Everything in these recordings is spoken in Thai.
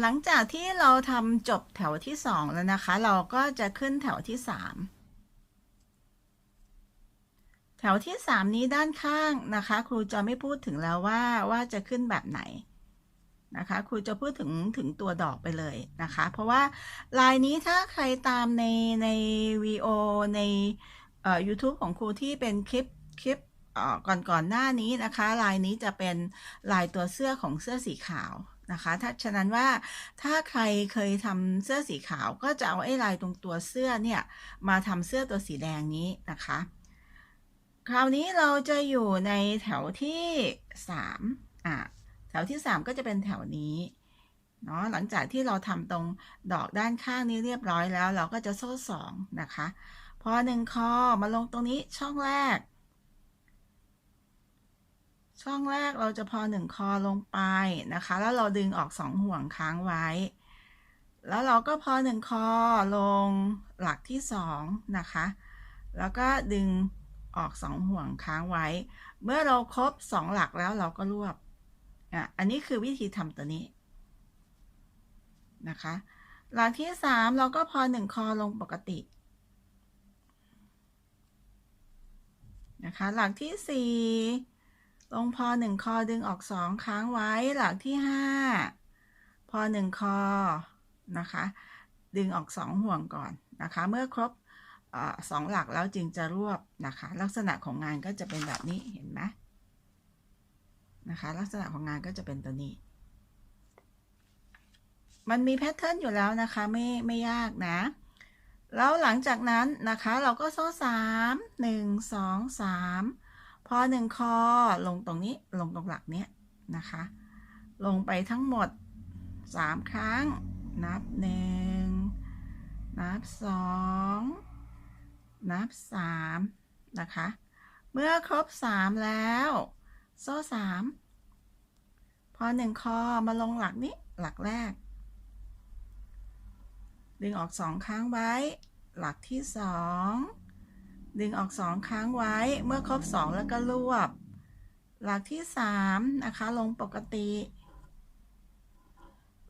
หลังจากที่เราทำจบแถวที่สองแล้วนะคะ เราก็จะขึ้นแถวที่สามแถวที่สามนี้ด้านข้างนะคะ ครูจะไม่พูดถึงแล้วว่าว่าจะขึ้นแบบไหนนะคะ ครูจะพูดถึงถึงตัวดอกไปเลยนะคะ เพราะว่าลายนี้ถ้าใครตามในในวีโอในเอ่อ YouTube ของครูที่เป็นคลิปคลิปเอ่อก่อนก่อนหน้านี้นะคะ ลายนี้จะเป็นลายตัวเสื้อของเสื้อสีขาว นะคะถ้าฉะนั้นว่าถ้าใครเคยทำเสื้อสีขาวก็จะเอาไอ้ลายตรงตัวเสื้อเนี่ยมาทำเสื้อตัวสีแดงนี้นะคะ คราวนี้เราจะอยู่ในแถวที่3อะแถวที่ 3 ก็จะเป็นแถวนี้เนาะหลังจากที่เราทำตรงดอกด้านข้างนี้เรียบร้อยแล้ว เราก็จะโซ่สองนะคะ พอหนึ่งคอมาลงตรงนี้ช่องแรก ช่องแรกเราจะพอหนึ่งคอลงไปนะคะ แล้วเราดึงออกสองห่วงค้างไว้ แล้วเราก็พอหนึ่งคอลงหลักที่สองนะคะ แล้วก็ดึงออกสองห่วงค้างไว้ เมื่อเราครบสองหลักแล้วเราก็รวบอะอันนี้คือวิธีทำตัวนี้นะคะ หลักที่สามเราก็พอหนึ่งคอลงปกตินะคะ หลักที่สี่ ลงพอหนึ่งคอดึงออกสองค้างไว้หลักที่ห้าพอหนึ่งคอนะคะ ดึงออกสองห่วงก่อนนะคะ เมื่อครบอสองหลักแล้วจึงจะรวบนะคะ ลักษณะของงานก็จะเป็นแบบนี้เห็นไหมนะคะ ลักษณะของงานก็จะเป็นตัวนี้ มันมีแพทเทิร์นอยู่แล้วนะคะไม่ไม่ยากนะแล้วหลังจากนั้นนะคะเราก็โซ่สามหนึ่งสองสาม พอหนึ่งคอลงตรงนี้ลงตรงหลักเนี้ยนะคะ ลงไปทั้งหมดสามครั้ง นับหนึ่งนับสองนับสามนะคะ เมื่อครบสามแล้ว โซ่สามพอหนึ่งคอมาลงหลักนี้หลักแรก ดึงออกสองครั้งไว้ หลักที่สอง ดึงออกสองครั้งไว้เมื่อครบสองแล้วก็รวบ หลักที่สามนะคะลงปกติ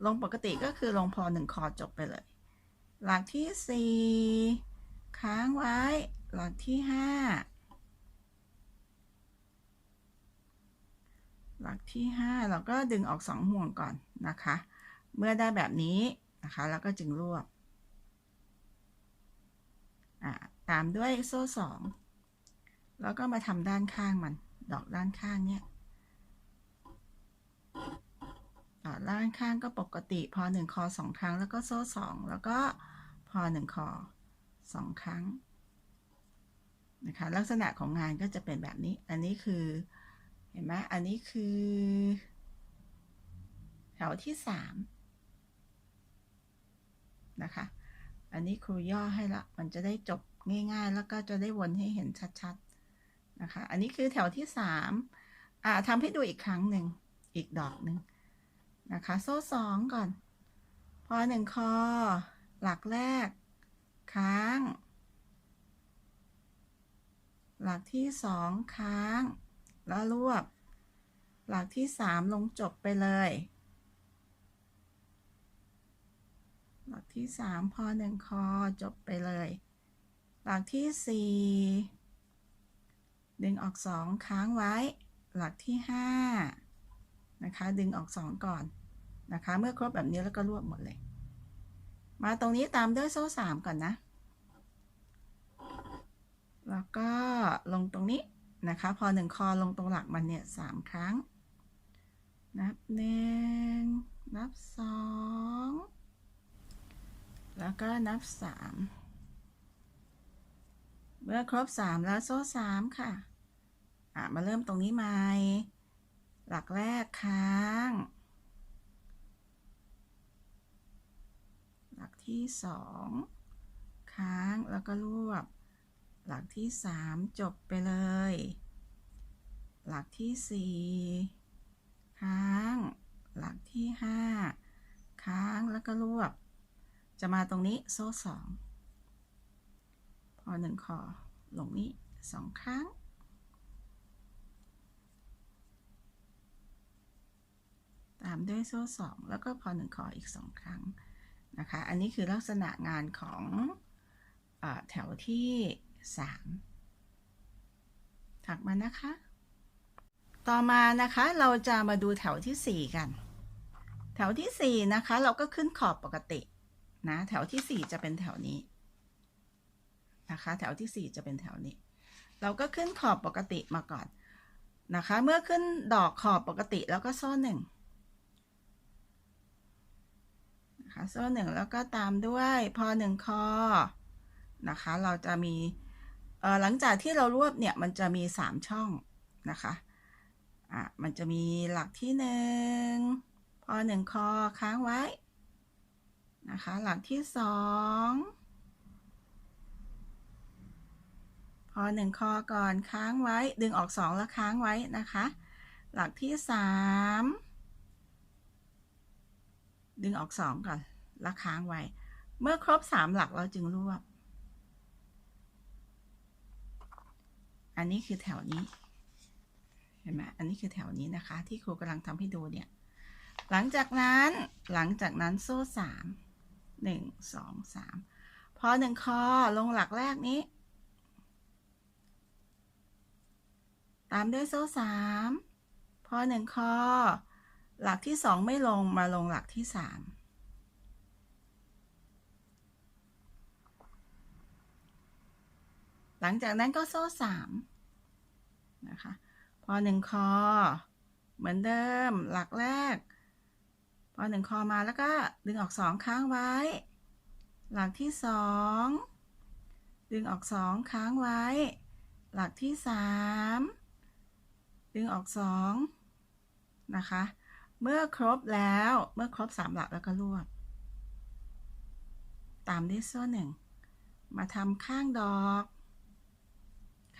ลงปกติก็คือลงพอหนึ่งคอจบไปเลย หลักที่สี่ค้างไว้ หลักที่ห้าหลักที่ห้าเราก็ดึงออกสองห่วงก่อนนะคะ เมื่อได้แบบนี้นะคะ แล้วก็จึงรวบ ตามด้วยโซ่สองแล้วก็มาทำด้านข้างมัน ดอกด้านข้างเนี่ยดอกด้านข้างก็ปกติ พอหนึ่งคอสองครั้ง แล้วก็โซ่สองแล้วก็พอหนึ่งคอสองครั้งนะคะลักษณะของงานก็จะเป็นแบบนี้ อันนี้คือ เห็นไหมอันนี้คือ แถวที่สามนะคะ อันนี้ครูย่อให้ละ มันจะได้จบ ง่ายๆ แล้วก็จะได้วนให้เห็นชัดๆนะคะ อันนี้คือแถวที่สามอ่าทำให้ดูอีกครั้งหนึ่งอีกดอกหนึ่งนะคะ โซ่สองก่อน พอหนึ่งคอ หลักแรก ค้าง หลักที่สองค้าง แล้วรวบ หลักที่สามลงจบไปเลย หลักที่สามพอหนึ่งคอจบไปเลย หลักที่สี่ดึงออกสองค้างไว้ หลักที่ห้านะคะ ดึงออกสองก่อนนะคะ เมื่อครบแบบนี้แล้วก็รวบหมดเลย มาตรงนี้ตามด้วยโซ่สามก่อนนะ แล้วก็ลงตรงนี้นะคะ พอหนึ่งคอลงตรงหลักมันเนี่ยสามครั้ง นับหนึ่งนับสองแล้วก็นับสาม เมื่อครบสามแล้วโซ่สามค่ะ อะ มาเริ่มตรงนี้ใหม่ หลักแรกค้าง หลักที่สองค้างแล้วก็รวบ หลักที่สามจบไปเลย หลักที่สี่ค้าง หลักที่ห้าค้างแล้วก็รวบ จะมาตรงนี้โซ่สอง พอหนึ่งคอลงนี้สองครั้ง ตามด้วยโซ่สองแล้วก็พอหนึ่งคออีกสองครั้งนะคะ อันนี้คือลักษณะงานของอแถวที่สามถักมานะคะ ต่อมานะคะเราจะมาดูแถวที่สี่กัน แถวที่สี่นะคะเราก็ขึ้นขอบปกตินะแถวที่สี่จะเป็นแถวนี้ะคะ แถวที่ 4 จะเป็นแถวนี้ เราก็ขึ้นขอบปกติมาก่อนนะคะ เมื่อขึ้นดอกขอบปกติแล้วก็โซ่หนึ่งนะคะโซ่หนึ่งแล้วก็ตามด้วยพอหนึ่งคอนะคะ เราจะมีหลังจากที่เรารวบเนี่ยมันจะมี 3 ช่องนะคะอะมันจะมีหลักที่ 1 พอ 1 คอค้างไว้นะคะ หลักที่ 2 พอหนึ่งคอก่อนค้างไว้ ดึงออกสองแล้วค้างไว้นะคะ หลักที่สามดึงออกสองก่อนแล้วค้างไว้ เมื่อครบสามหลักเราจึงรวบ อันนี้คือแถวนี้ เห็นไหมอันนี้คือแถวนี้นะคะ ที่ครูกำลังทำให้ดูเนี่ย หลังจากนั้นหลังจากนั้นโซ่สามหนึ่งสองสามพอหนึ่งคอลงหลักแรกนี้ ตามด้วยโซ่สามพอหนึ่งคอหลักที่สองไม่ลงมาลงหลักที่สามหลังจากนั้นก็โซ่สามนะคะพอหนึ่งคอ เหมือนเดิมหลักแรก พอหนึ่งคอมาแล้วก็ดึงออกสองค้างไว้ หลักที่สองดึงออกสองค้างไว้ หลักที่สาม ดึงออกสองนะคะ เมื่อครบแล้วเมื่อครบสามหลักแล้วก็รวบ ตามด้วยโซ่หนึ่งมาทำข้างดอก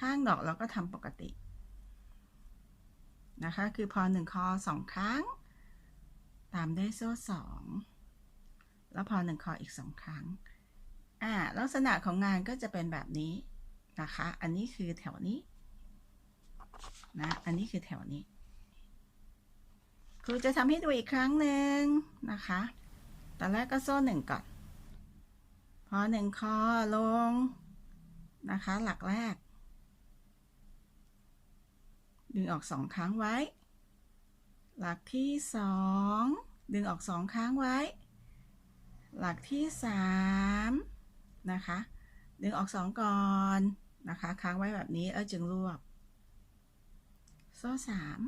ข้างดอกเราก็ทำปกติ นะคะ คือพอหนึ่งคอสองครั้ง ตามด้วยโซ่สองแล้วพอหนึ่งคออีกสองครั้งอ่าลักษณะของงานก็จะเป็นแบบนี้นะคะ อันนี้คือแถวนี้ นะ อันนี้คือแถวนี้ ครูจะทำให้ดูอีกครั้งหนึ่งนะคะ ตอนแรกก็โซ่หนึ่งก่อน พอหนึ่งคอลงนะคะ หลักแรก ดึงออกสองครั้งไว้ หลักที่สองดึงออกสองครั้งไว้ หลักที่สามนะคะ ดึงออกสองก่อนนะคะ ค้างไว้แบบนี้แล้วจึงรวบ โซ่สาม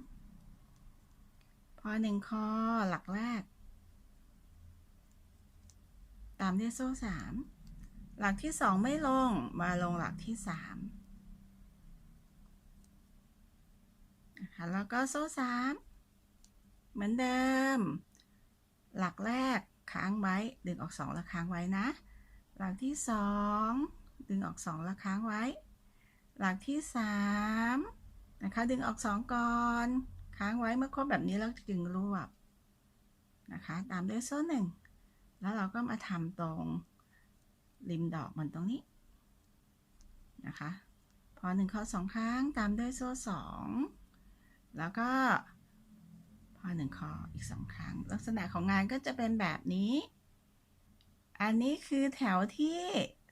พอหนึ่งคอหลักแรก ตามด้วยโซ่สามหลักที่สองไม่ลง มาลงหลักที่สามนะคะแล้วก็โซ่สามเหมือนเดิม หลักแรกค้างไว้ ดึงออกสองแล้วค้างไว้นะ หลักที่สองดึงออกสองแล้วค้างไว้ หลักที่สาม นะคะ ดึงออกสองก่อนค้างไว้เมื่อครบแบบนี้แล้วจึงรวบนะคะ ตามด้วยโซ่หนึ่งแล้วเราก็มาทำตรงริมดอกมันตรงนี้นะคะ พอหนึ่งข้อสองครั้งตามด้วยโซ่สองแล้วก็พอหนึ่งคออีกสองครั้ง ลักษณะของงานก็จะเป็นแบบนี้ อันนี้คือแถวที่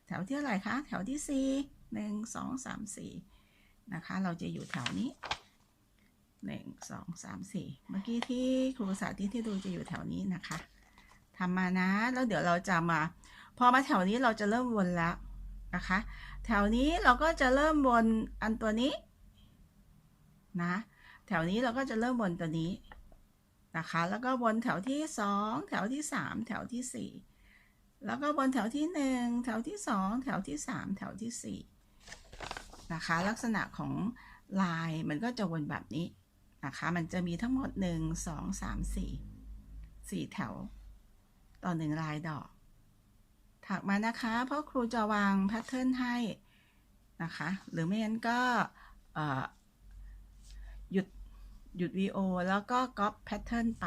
แถวที่อะไรคะ แถวที่สี่หนึ่งสองสามสี่ นะคะ เราจะอยู่แถวนี้หนึ่งสองสามสี่เมื่อกี้ที่ครูสาธิตที่ดูจะอยู่แถวนี้นะคะทำมานะแล้วเดี๋ยวเราจะมา พอมาแถวนี้เราจะเริ่มวนแล้วนะคะ แถวนี้เราก็จะเริ่มวนอันตัวนี้นะแถวนี้เราก็จะเริ่มวนตัวนี้นะคะ แล้วก็วนแถวที่สองแถวที่สามแถวที่สี่แล้วก็วนแถวที่หนึ่งแถวที่สองแถวที่สามแถวที่สี่ นะคะ ลักษณะของลายมันก็จะวนแบบนี้นะคะ มันจะมีทั้งหมดหนึ่งสองสามสี่สี่แถว ต่อหนึ่งลายดอก ถักมานะคะ เพราะครูจะวางแพทเทิร์นให้นะคะ หรือไม่งั้นก็หยุดหยุดวีโอแล้วก็ก๊อปแพทเทิร์นไป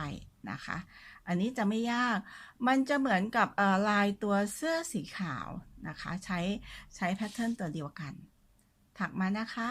นะคะ อันนี้จะไม่ยาก มันจะเหมือนกับลายตัวเสื้อสีขาวนะคะ ใช้ใช้แพทเทิร์นตัวเดียวกัน ถักมานะคะ